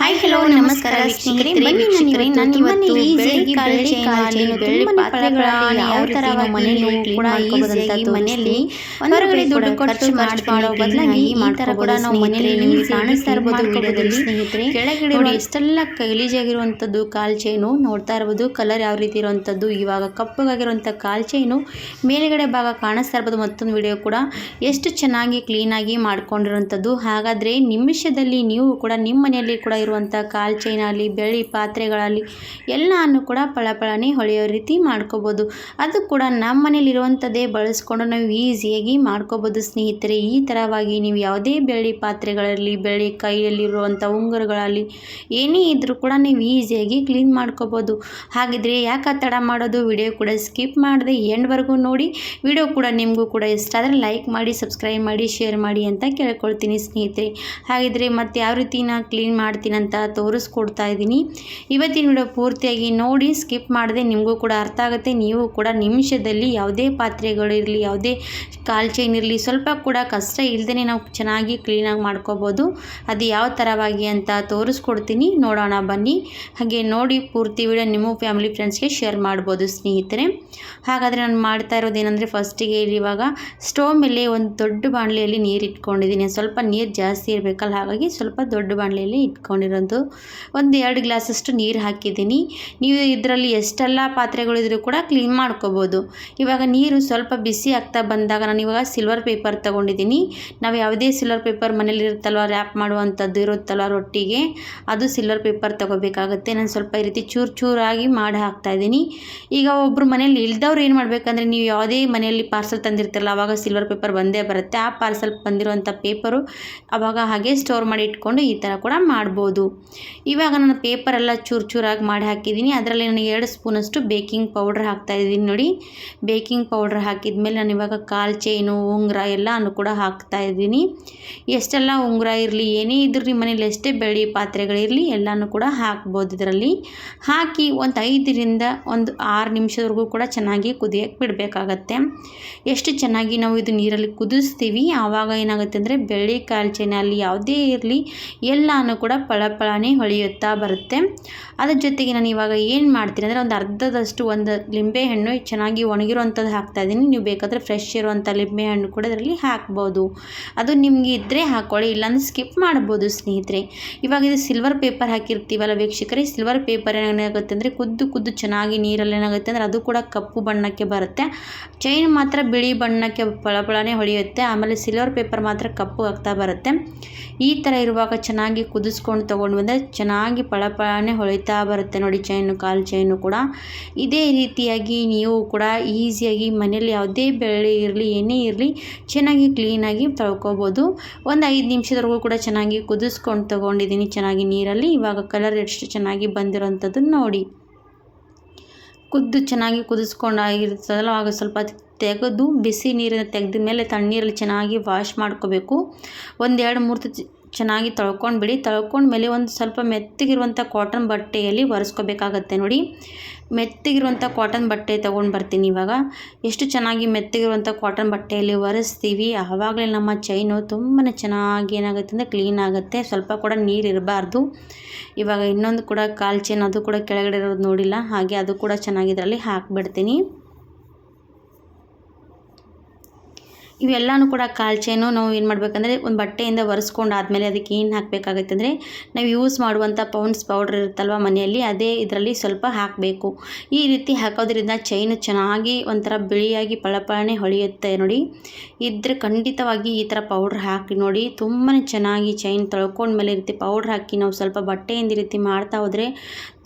Hi hello ನಮಸ್ಕಾರ ಸ್ನೇಹಿತರೆ ಬನ್ನಿ ವೀಕ್ಷಕರೇ ನಾನು ಇವತ್ತು ಬೆಳಗ್ಗೆ ಬೆಳ್ಳಿ ಕಾಳಿ ಬೆಳ್ಳಿ ಪಾತ್ರೆಗಳಲ್ಲಿ ಯಾವ ಥರ ಮನೆಯಲ್ಲಿ ಕೂಡ ಈಸಿಯಾಗಿ ಮನೆಯಲ್ಲಿ ಹೊರಗಡೆ ದುಡ್ಡು ಖರ್ಚು ಮಾಡೋ ಬದಲಾಗಿ ಈ ಥರ ಕೂಡ ನಾವು ಮನೆಯಲ್ಲಿ ನೀವು ಕಾಣಿಸ್ತಾ ಇರ್ಬೋದು ವಿಡಿಯೋದಲ್ಲಿ ಸ್ನೇಹಿತರೆ. ಕೆಳಗಡೆ ನೋಡಿ ಎಷ್ಟೆಲ್ಲ ಗಲೀಜಾಗಿರುವಂಥದ್ದು ಕಾಲ್ ಚೈನು ನೋಡ್ತಾ ಇರ್ಬೋದು ಕಲರ್ ಯಾವ ರೀತಿ ಇರುವಂಥದ್ದು. ಇವಾಗ ಕಪ್ಪಗಾಗಿರುವಂಥ ಕಾಲ್ ಚೈನು ಮೇಲ್ಗಡೆ ಭಾಗ ಕಾಣಿಸ್ತಾ ಇರ್ಬೋದು. ಮತ್ತೊಂದು ವಿಡಿಯೋ ಕೂಡ ಎಷ್ಟು ಚೆನ್ನಾಗಿ ಕ್ಲೀನಾಗಿ ಮಾಡ್ಕೊಂಡಿರುವಂಥದ್ದು. ಹಾಗಾದರೆ ನಿಮಿಷದಲ್ಲಿ ನೀವು ಕೂಡ ನಿಮ್ಮ ಮನೆಯಲ್ಲಿ ಕೂಡ ಇರುವಂಥ ಕಾಲ್ ಚೈನಲ್ಲಿ ಬೆಳ್ಳಿ ಪಾತ್ರೆಗಳಲ್ಲಿ ಎಲ್ಲಾನು ಕೂಡ ಪಳಪಳನೆ ಹೊಳೆಯೋ ರೀತಿ ಮಾಡ್ಕೋಬೋದು. ಅದು ಕೂಡ ನಮ್ಮ ಮನೇಲಿರುವಂಥದ್ದೇ ಬಳಸ್ಕೊಂಡು ನಾವು ಈಸಿಯಾಗಿ ಮಾಡ್ಕೋಬೋದು ಸ್ನೇಹಿತರೆ. ಈ ಥರವಾಗಿ ನೀವು ಯಾವುದೇ ಬೆಳ್ಳಿ ಪಾತ್ರೆಗಳಲ್ಲಿ, ಬೆಳ್ಳಿ ಕೈಯಲ್ಲಿರುವಂಥ ಉಂಗುರಗಳಲ್ಲಿ ಏನೇ ಇದ್ದರೂ ಕೂಡ ನೀವು ಈಸಿಯಾಗಿ ಕ್ಲೀನ್ ಮಾಡ್ಕೋಬೋದು. ಹಾಗಿದ್ರೆ ಯಾಕೆ ತಡ ಮಾಡೋದು? ವಿಡಿಯೋ ಕೂಡ ಸ್ಕಿಪ್ ಮಾಡದೆ ಎಂಡ್ವರೆಗೂ ನೋಡಿ. ವಿಡಿಯೋ ಕೂಡ ನಿಮಗೂ ಕೂಡ ಇಷ್ಟ ಆದರೆ ಲೈಕ್ ಮಾಡಿ, ಸಬ್ಸ್ಕ್ರೈಬ್ ಮಾಡಿ, ಶೇರ್ ಮಾಡಿ ಅಂತ ಕೇಳ್ಕೊಳ್ತೀನಿ ಸ್ನೇಹಿತರೆ. ಹಾಗಿದ್ರೆ ಮತ್ತೆ ಯಾವ ರೀತಿ ನಾನು ಕ್ಲೀನ್ ಮಾಡ್ತೀನಿ ಅಂತ ತೋರಿಸ್ಕೊಡ್ತಾ ಇದ್ದೀನಿ. ಇವತ್ತಿನ ವಿಡಿಯೋ ಪೂರ್ತಿಯಾಗಿ ನೋಡಿ, ಸ್ಕಿಪ್ ಮಾಡದೆ ನಿಮಗೂ ಕೂಡ ಅರ್ಥ ಆಗುತ್ತೆ. ನೀವು ಕೂಡ ನಿಮಿಷದಲ್ಲಿ ಯಾವುದೇ ಪಾತ್ರೆಗಳಿರಲಿ ಯಾವುದೇ ಕಾಲ್ ಚೈನ್ ಇರಲಿ, ಸ್ವಲ್ಪ ಕೂಡ ಕಷ್ಟ ಇಲ್ಲದೇ ನಾವು ಚೆನ್ನಾಗಿ ಕ್ಲೀನಾಗಿ ಮಾಡ್ಕೋಬೋದು. ಅದು ಯಾವ ಥರವಾಗಿ ಅಂತ ತೋರಿಸ್ಕೊಡ್ತೀನಿ. ನೋಡೋಣ, ಬನ್ನಿ. ಹಾಗೆ ನೋಡಿ, ಪೂರ್ತಿ ವಿಡಿಯೋ ನಿಮ್ಮ ಫ್ಯಾಮಿಲಿ ಫ್ರೆಂಡ್ಸ್ಗೆ ಶೇರ್ ಮಾಡ್ಬೋದು ಸ್ನೇಹಿತರೆ. ಹಾಗಾದರೆ ನಾನು ಮಾಡ್ತಾ ಇರೋದೇನೆಂದರೆ ಫಸ್ಟಿಗೆ ಇವಾಗ ಸ್ಟೋವ್ ಮೇಲೆ ಒಂದು ದೊಡ್ಡ ಬಾಣಲೆಯಲ್ಲಿ ನೀರು ಇಟ್ಕೊಂಡಿದ್ದೀನಿ ಸ್ವಲ್ಪ ನೀರು ಜಾಸ್ತಿ ಇರಬೇಕಲ್ಲ, ಹಾಗಾಗಿ ಸ್ವಲ್ಪ ದೊಡ್ಡ ಬಾಣಲೆಯಲ್ಲಿ ಇಟ್ಕೊಂಡಿರೋದು ಒಂದು ಎರಡು ಗ್ಲಾಸಷ್ಟು ನೀರು ಹಾಕಿದ್ದೀನಿ. ನೀವು ಇದರಲ್ಲಿ ಎಷ್ಟೆಲ್ಲ ಪಾತ್ರೆಗಳಿದ್ರೂ ಕೂಡ ಕ್ಲೀನ್ ಮಾಡ್ಕೋಬೋದು. ಇವಾಗ ನೀರು ಸ್ವಲ್ಪ ಬಿಸಿ ಆಗ್ತಾ ಬಂದಾಗ ನಾನು ಇವಾಗ ಸಿಲ್ವರ್ ಪೇಪರ್ ತೊಗೊಂಡಿದ್ದೀನಿ. ನಾವು ಯಾವುದೇ ಸಿಲ್ವರ್ ಪೇಪರ್ ಮನೇಲಿ ಇರುತ್ತಲ್ವ ರ್ಯಾಪ್ ಮಾಡುವಂಥದ್ದು ಇರುತ್ತಲ್ವ ರೊಟ್ಟಿಗೆ, ಅದು ಸಿಲ್ವರ್ ಪೇಪರ್ ತೊಗೋಬೇಕಾಗುತ್ತೆ. ನಾನು ಸ್ವಲ್ಪ ಈ ರೀತಿ ಚೂರು ಚೂರಾಗಿ ಮಾಡಿ ಹಾಕ್ತಾ ಇದ್ದೀನಿ. ಈಗ ಒಬ್ಬರು ಮನೇಲಿ ಇಲ್ದವ್ರು ಏನು ಮಾಡಬೇಕಂದ್ರೆ ನೀವು ಯಾವುದೇ ಮನೆಯಲ್ಲಿ ಪಾರ್ಸಲ್ ತಂದಿರ್ತಾರಲ್ಲ ಆವಾಗ ಸಿಲ್ವರ್ ಪೇಪರ್ ಬಂದೇ ಬರುತ್ತೆ. ಆ ಪಾರ್ಸಲ್ ಬಂದಿರುವಂಥ ಪೇಪರು ಆವಾಗ ಹಾಗೆ ಸ್ಟೋರ್ ಮಾಡಿ ಇಟ್ಕೊಂಡು ಈ ಥರ ಕೂಡ ಮಾಡ್ಬೋದು. ಇವಾಗ ನಾನು ಪೇಪರೆಲ್ಲ ಚೂರು ಚೂರಾಗಿ ಮಾಡಿ ಹಾಕಿದ್ದೀನಿ. ಅದರಲ್ಲಿ ನನಗೆ ಎರಡು ಸ್ಪೂನಷ್ಟು ಬೇಕಿಂಗ್ ಪೌಡ್ರ್ ಹಾಕ್ತಾ ಇದ್ದೀನಿ ನೋಡಿ. ಬೇಕಿಂಗ್ ಪೌಡ್ರ್ ಹಾಕಿದ ಮೇಲೆ ನಾನು ಇವಾಗ ಕಾಲು ಚೈನು ಉಂಗುರ ಎಲ್ಲನೂ ಕೂಡ ಹಾಕ್ತಾ ಇದ್ದೀನಿ. ಎಷ್ಟೆಲ್ಲ ಉಂಗುರ ಇರಲಿ, ಏನೇ ಇದ್ರೂ ನಿಮ್ಮ ಮನೇಲಿ ಎಷ್ಟೇ ಬೆಳ್ಳಿ ಪಾತ್ರೆಗಳಿರಲಿ ಎಲ್ಲನೂ ಕೂಡ ಹಾಕ್ಬೋದು ಇದರಲ್ಲಿ. ಹಾಕಿ ಒಂದು ಐದರಿಂದ ಒಂದು ಆರು ನಿಮಿಷದವರೆಗೂ ಕೂಡ ಚೆನ್ನಾಗಿ ಕುದಿಯಕ್ಕೆ ಬಿಡಬೇಕಾಗತ್ತೆ. ಎಷ್ಟು ಚೆನ್ನಾಗಿ ನಾವು ಇದು ನೀರಲ್ಲಿ ಕುದಿಸ್ತೀವಿ, ಆವಾಗ ಏನಾಗುತ್ತೆ ಅಂದರೆ ಬೆಳ್ಳಿ ಕಾಲು ಚೈನಲ್ಲಿ ಯಾವುದೇ ಇರಲಿ ಎಲ್ಲನೂ ಕೂಡ ಪಳಪಳನೆ ಹೊಳೆಯುತ್ತಾ ಬರುತ್ತೆ. ಅದ್ರ ಜೊತೆಗೆ ನಾನು ಇವಾಗ ಏನು ಮಾಡ್ತೀನಿ ಅಂದರೆ ಒಂದು ಅರ್ಧದಷ್ಟು ಒಂದು ಲಿಂಬೆಹಣ್ಣು ಚೆನ್ನಾಗಿ ಒಣಗಿರುವಂಥದ್ದು ಹಾಕ್ತಾ ಇದ್ದೀನಿ. ನೀವು ಬೇಕಾದರೆ ಫ್ರೆಶ್ ಇರುವಂಥ ಲಿಂಬೆಹಣ್ಣು ಕೂಡ ಅದರಲ್ಲಿ ಹಾಕ್ಬೋದು. ಅದು ನಿಮಗೆ ಇದ್ದರೆ ಹಾಕ್ಕೊಳ್ಳಿ ಇಲ್ಲಾಂದ್ರೆ ಸ್ಕಿಪ್ ಮಾಡ್ಬೋದು ಸ್ನೇಹಿತರೆ. ಇವಾಗ ಇದು ಸಿಲ್ವರ್ ಪೇಪರ್ ಹಾಕಿರ್ತೀವಲ್ಲ ವೀಕ್ಷಕರೇ ಸಿಲ್ವರ್ ಪೇಪರ್ ಏನಾಗುತ್ತೆ ಅಂದರೆ ಕುದ್ದು ಕುದ್ದು ಚೆನ್ನಾಗಿ ನೀರಲ್ಲಿ ಏನಾಗುತ್ತೆ ಅಂದರೆ ಅದು ಕೂಡ ಕಪ್ಪು ಬಣ್ಣಕ್ಕೆ ಬರುತ್ತೆ. ಚೈನ್ ಮಾತ್ರ ಬಿಳಿ ಬಣ್ಣಕ್ಕೆ ಪಳಪಳನೆ ಹೊಳೆಯುತ್ತೆ. ಆಮೇಲೆ ಸಿಲ್ವರ್ ಪೇಪರ್ ಮಾತ್ರ ಕಪ್ಪು ಆಗ್ತಾ ಬರುತ್ತೆ. ಈ ಥರ ಇರುವಾಗ ಚೆನ್ನಾಗಿ ಕುದಿಸ್ಕೊಂಡು ತೊಗೊಂಡು ಬಂದರೆ ಚೆನ್ನಾಗಿ ಪಳಪಳನೆ ಹೊಳಿತಾ ಬರುತ್ತೆ ನೋಡಿ ಚೈನು, ಕಾಲು ಚೈನು ಕೂಡ. ಇದೇ ರೀತಿಯಾಗಿ ನೀವು ಕೂಡ ಈಸಿಯಾಗಿ ಮನೇಲಿ ಯಾವುದೇ ಬೆಳ್ಳಿ ಇರಲಿ, ಏನೇ ಇರಲಿ, ಚೆನ್ನಾಗಿ ಕ್ಲೀನಾಗಿ ತೊಳ್ಕೊಬೋದು. ಒಂದು ಐದು ನಿಮಿಷದವರೆಗೂ ಕೂಡ ಚೆನ್ನಾಗಿ ಕುದಿಸ್ಕೊಂಡು ತೊಗೊಂಡಿದ್ದೀನಿ, ಚೆನ್ನಾಗಿ ನೀರಲ್ಲಿ. ಇವಾಗ ಕಲರ್ ಎಷ್ಟು ಚೆನ್ನಾಗಿ ಬಂದಿರೋಂಥದ್ದು ನೋಡಿ. ಕುದ್ದು ಚೆನ್ನಾಗಿ ಕುದಿಸ್ಕೊಂಡು ಆಗಿರ್ತದಲ್ಲ, ಆಗ ಸ್ವಲ್ಪ ತೆಗೆದು ಬಿಸಿ ನೀರನ್ನು ತೆಗೆದ ಮೇಲೆ ತಣ್ಣೀರಲ್ಲಿ ಚೆನ್ನಾಗಿ ವಾಶ್ ಮಾಡ್ಕೋಬೇಕು. ಒಂದೆರಡು ಮೂರು ಚೆನ್ನಾಗಿ ತೊಳ್ಕೊಂಡ್ಬಿಡಿ. ತೊಳ್ಕೊಂಡ್ಮೇಲೆ ಒಂದು ಸ್ವಲ್ಪ ಮೆತ್ತಗಿರುವಂಥ ಕಾಟನ್ ಬಟ್ಟೆಯಲ್ಲಿ ಒರೆಸ್ಕೋಬೇಕಾಗತ್ತೆ ನೋಡಿ. ಮೆತ್ತಗಿರುವಂಥ ಕಾಟನ್ ಬಟ್ಟೆ ತೊಗೊಂಡು ಬರ್ತೀನಿ ಇವಾಗ. ಎಷ್ಟು ಚೆನ್ನಾಗಿ ಮೆತ್ತಗಿರುವಂಥ ಕಾಟನ್ ಬಟ್ಟೆಯಲ್ಲಿ ಒರೆಸ್ತೀವಿ. ಆವಾಗಲೇ ನಮ್ಮ ಚೈನು ತುಂಬಾ ಚೆನ್ನಾಗಿ ಏನಾಗುತ್ತೆ ಅಂದರೆ ಕ್ಲೀನ್ ಆಗುತ್ತೆ. ಸ್ವಲ್ಪ ಕೂಡ ನೀರು ಇರಬಾರ್ದು. ಇವಾಗ ಇನ್ನೊಂದು ಕೂಡ ಕಾಲು ಚೈನ್ ಅದು ಕೂಡ ಕೆಳಗಡೆ ಇರೋದು ನೋಡಿಲ್ಲ. ಹಾಗೆ ಅದು ಕೂಡ ಚೆನ್ನಾಗಿದ್ರಲ್ಲಿ ಹಾಕಿಬಿಡ್ತೀನಿ. ಇವೆಲ್ಲನೂ ಕೂಡ ಕಾಲ್ ಚೈನು ನಾವು ಏನು ಮಾಡಬೇಕಂದ್ರೆ ಒಂದು ಬಟ್ಟೆಯಿಂದ ಒರೆಸ್ಕೊಂಡು ಆದಮೇಲೆ ಅದಕ್ಕೆ ಏನು ಹಾಕಬೇಕಾಗುತ್ತೆ ಅಂದರೆ ನಾವು ಯೂಸ್ ಮಾಡುವಂಥ ಪೌಂಡ್ಸ್ ಪೌಡ್ರ್ ಇರುತ್ತಲ್ವ ಮನೆಯಲ್ಲಿ, ಅದೇ ಇದರಲ್ಲಿ ಸ್ವಲ್ಪ ಹಾಕಬೇಕು. ಈ ರೀತಿ ಹಾಕೋದ್ರಿಂದ ಚೈನು ಚೆನ್ನಾಗಿ ಒಂಥರ ಬಿಳಿಯಾಗಿ ಪಳಪಳನೆ ಹೊಳೆಯುತ್ತೆ ನೋಡಿ. ಇದ್ರೆ ಖಂಡಿತವಾಗಿ ಈ ಥರ ಪೌಡ್ರ್ ಹಾಕಿ ನೋಡಿ ತುಂಬಾ ಚೆನ್ನಾಗಿ ಚೈನ್ ತೊಳ್ಕೊಂಡ್ಮೇಲೆ ಈ ರೀತಿ ಪೌಡ್ರ್ ಹಾಕಿ ನಾವು ಸ್ವಲ್ಪ ಬಟ್ಟೆಯಿಂದ ಈ ರೀತಿ ಮಾಡ್ತಾ ಹೋದರೆ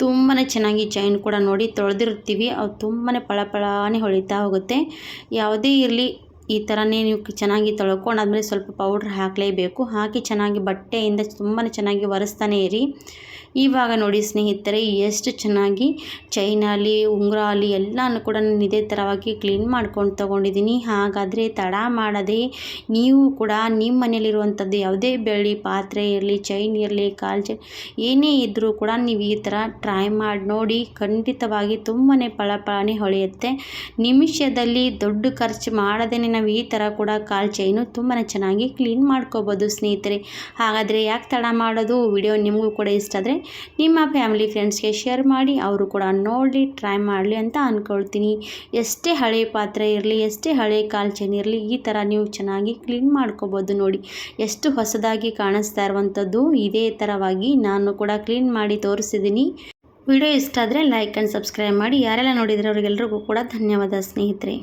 ತುಂಬಾ ಚೆನ್ನಾಗಿ ಚೈನ್ ಕೂಡ ನೋಡಿ ತೊಳೆದಿರ್ತೀವಿ ಅದು ತುಂಬಾ ಪಳಪಳನೆ ಹೊಳಿತಾ ಹೋಗುತ್ತೆ. ಯಾವುದೇ ಇರಲಿ ಈ ಥರನೇ ನೀವು ಚೆನ್ನಾಗಿ ತೊಳ್ಕೊಂಡಾದ್ಮೇಲೆ ಸ್ವಲ್ಪ ಪೌಡ್ರ್ ಹಾಕಲೇಬೇಕು. ಹಾಕಿ ಚೆನ್ನಾಗಿ ಬಟ್ಟೆಯಿಂದ ತುಂಬಾ ಚೆನ್ನಾಗಿ ಒರೆಸ್ತಾನೆ ಇರಿ. ಇವಾಗ ನೋಡಿ ಸ್ನೇಹಿತರೆ, ಎಷ್ಟು ಚೆನ್ನಾಗಿ ಚೈನಲ್ಲಿ ಉಂಗುರ ಅಲ್ಲಿ ಎಲ್ಲನೂ ಕೂಡ ನಾನು ಇದೇ ಥರವಾಗಿ ಕ್ಲೀನ್ ಮಾಡ್ಕೊಂಡು ತೊಗೊಂಡಿದ್ದೀನಿ. ಹಾಗಾದರೆ ತಡ ಮಾಡದೆ ನೀವು ಕೂಡ ನಿಮ್ಮ ಮನೆಯಲ್ಲಿರುವಂಥದ್ದು ಯಾವುದೇ ಬೆಳ್ಳಿ, ಪಾತ್ರೆ ಇರಲಿ, ಚೈನ್ ಇರಲಿ, ಕಾಲು ಚೈನ್ ಏನೇ ಇದ್ದರೂ ಕೂಡ ನೀವು ಈ ಥರ ಟ್ರೈ ಮಾಡಿ ನೋಡಿ, ಖಂಡಿತವಾಗಿ ತುಂಬಾ ಪಳಪಳನೆ ಹೊಳೆಯುತ್ತೆ. ನಿಮಿಷದಲ್ಲಿ ದೊಡ್ಡ ಖರ್ಚು ಮಾಡದೇ ನಾವು ಈ ಥರ ಕೂಡ ಕಾಲ್ ಚೈನು ತುಂಬಾ ಚೆನ್ನಾಗಿ ಕ್ಲೀನ್ ಮಾಡ್ಕೋಬೋದು ಸ್ನೇಹಿತರೆ. ಹಾಗಾದರೆ ಯಾಕೆ ತಡ ಮಾಡೋದು? ವಿಡಿಯೋ ನಿಮಗೂ ಕೂಡ ಇಷ್ಟ ಆದರೆ ನಿಮ್ಮ ಫ್ಯಾಮಿಲಿ ಫ್ರೆಂಡ್ಸ್ಗೆ ಶೇರ್ ಮಾಡಿ, ಅವರು ಕೂಡ ನೋಡಿ ಟ್ರೈ ಮಾಡಲಿ ಅಂತ ಅಂದ್ಕೊಳ್ತೀನಿ ಎಷ್ಟೇ ಹಳೆ ಪಾತ್ರೆ ಇರಲಿ, ಎಷ್ಟೇ ಹಳೆ ಕಾಲ್ ಚೈನ್ ಇರಲಿ, ಈ ಥರ ನೀವು ಚೆನ್ನಾಗಿ ಕ್ಲೀನ್ ಮಾಡ್ಕೋಬೋದು ನೋಡಿ. ಎಷ್ಟು ಹೊಸದಾಗಿ ಕಾಣಿಸ್ತಾ ಇರುವಂಥದ್ದು, ಇದೇ ಥರವಾಗಿ ನಾನು ಕೂಡ ಕ್ಲೀನ್ ಮಾಡಿ ತೋರಿಸಿದ್ದೀನಿ. ವಿಡಿಯೋ ಇಷ್ಟ ಆದರೆ ಲೈಕ್ ಆ್ಯಂಡ್ ಸಬ್ಸ್ಕ್ರೈಬ್ ಮಾಡಿ. ಯಾರೆಲ್ಲ ನೋಡಿದರೆ, ಅವರಿಗೆಲ್ರಿಗೂ ಕೂಡ ಧನ್ಯವಾದ ಸ್ನೇಹಿತರೆ.